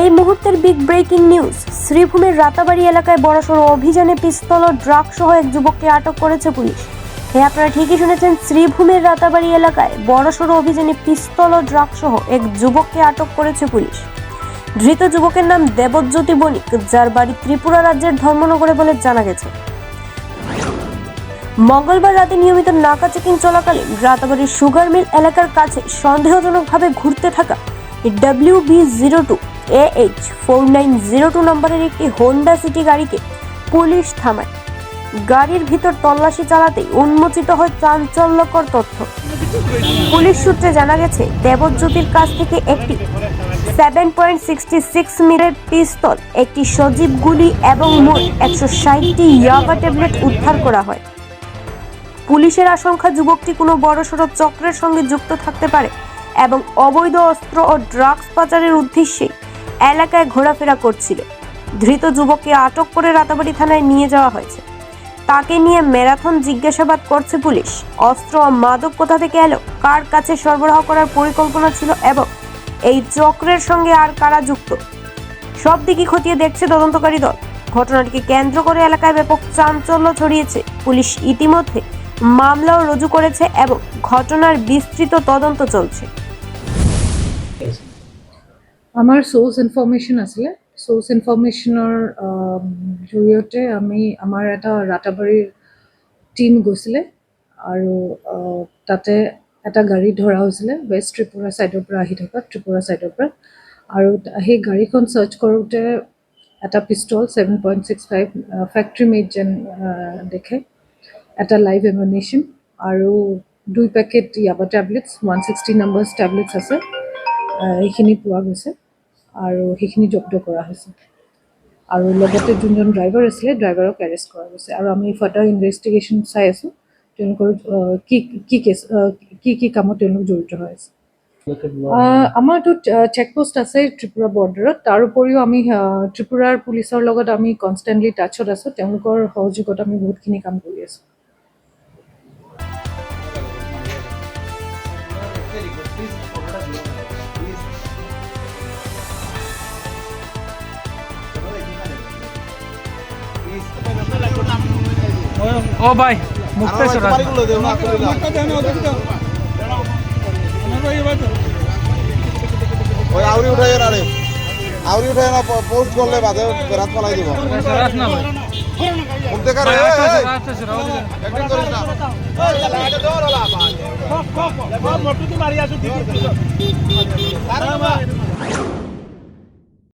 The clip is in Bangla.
এই মুহূর্তের বিগ ব্রেকিং নিউজ শ্রীভূমের রাতাবাড়ি এলাকায় বড়সড় অভিযানে পিস্তল ও ড্রাগ সহ এক যুবককে আটক করেছে পুলিশ। হ্যাঁ আপনারা ঠিকই শুনেছেন, শ্রীভূমের রাতাবাড়ি এলাকায় বড়সড় অভিযানে পিস্তল ও ড্রাগ সহ এক যুবককে আটক করেছে পুলিশ। ধৃত যুবকের নাম দেবজ্যোতি বণিক, যার বাড়ি ত্রিপুরা রাজ্যের ধর্মনগরে বলে জানা গেছে। মঙ্গলবার রাতে নিয়মিত নাকা চেকিং চলাকালীন রাতাবাড়ির সুগার মিল এলাকার কাছে সন্দেহজনকভাবে ঘুরতে থাকা W B zero two A H four nine zero two নম্বরের একটি হোন্ডা সিটি গাড়িকে পুলিশ থামায়। গাড়ির ভিতর তল্লাশি চালাতেই উন্মোচিত হয় চাঞ্চল্যকর তথ্য। পুলিশ সূত্রে জানা গেছে, দেবজ্যোতির কাছ থেকে একটি সেভেন পয়েন্ট সিক্সটি সিক্স মিলের পিস্তল, একটি সজীব গুলি এবং মোট একশো ষাটটি ইয়াবা ট্যাবলেট উদ্ধার করা হয়। পুলিশের আশঙ্কা, যুবকটি কোনো বড়সড় চক্রের সঙ্গে যুক্ত থাকতে পারে এবং অবৈধ অস্ত্র ও ড্রাগস পাচারের উদ্দেশ্যে এলাকায় ঘোরাফেরা করছিল। ধৃত যুবককে আটক করে রাতাবাড়ি থানায় নিয়ে যাওয়া হয়েছে। তাকে নিয়ে ম্যারাথন জিজ্ঞাসাবাদ করছে পুলিশ। অস্ত্র মাদক কোথা থেকে এলো, কার কাছে সরবরাহ করার পরিকল্পনা ছিল এবং এই চক্রের সঙ্গে আর কারা যুক্ত? সব দিকই খতিয়ে দেখছে তদন্তকারী দল। ঘটনাটিকে কেন্দ্র করে এলাকায় ব্যাপক চাঞ্চল্য ছড়িয়েছে। পুলিশ ইতিমধ্যে মামলাও রুজু করেছে এবং ঘটনার বিস্তৃত তদন্ত চলছে। আমাৰ চ'ৰ্চ ইনফৰ্মেশ্যন আছিলে চ'ৰ্চ ইনফৰ্মেশ্যনৰ জৰিয়তে আমি আমাৰ এটা ৰাতাবাৰীৰ টীম গৈছিলে আৰু আহ, তাতে এটা গাড়ী ধৰা হৈছিলে ৱেষ্ট ত্ৰিপুৰা ছাইডৰ পৰা আহি থকা ত্ৰিপুৰা ছাইডৰ পৰা আৰু ত- সেই গাড়ীখন চাৰ্চ কৰোঁতে এটা pistol seven point six five factory made যেন আহ, দেখে এটা লাইভ এমিনেশ্যন আৰু দুই পেকেট ইয়াবা tablets one sixty numbers tablets আছে আহ, সেইখিনি পোৱা গৈছে আৰু সেইখিনি জব্দ কৰা হৈছে। আৰু লগতে যোনজন ড্ৰাইভাৰ আছিলে ড্ৰাইভাৰক এৰেষ্ট কৰা গৈছে আৰু আমি ফাৰ্ডাৰ ইনভেষ্টিগেশ্যন চাই আছোঁ, তেওঁলোকৰ কি কি কেছ কি কি কামত তেওঁলোক জড়িত হৈ আছে। আমাৰতো চেকপোষ্ট আছে ত্ৰিপুৰা বৰ্ডাৰত তাৰ উপৰিও আমি ত্ৰিপুৰাৰ পুলিচৰ লগত আমি কনষ্টেণ্টলি টাচত আছোঁ। তেওঁলোকৰ সহযোগত আমি বহুতখিনি কাম কৰি আছোঁ। ও ভাই মুক্তেশ্বর। ওই আউরি উঠাই না আউরি উঠাই না পোস্ট করলে বাদে রাত পালাই দিব। না ভাই। রে একদিন করিস না। মারি আছো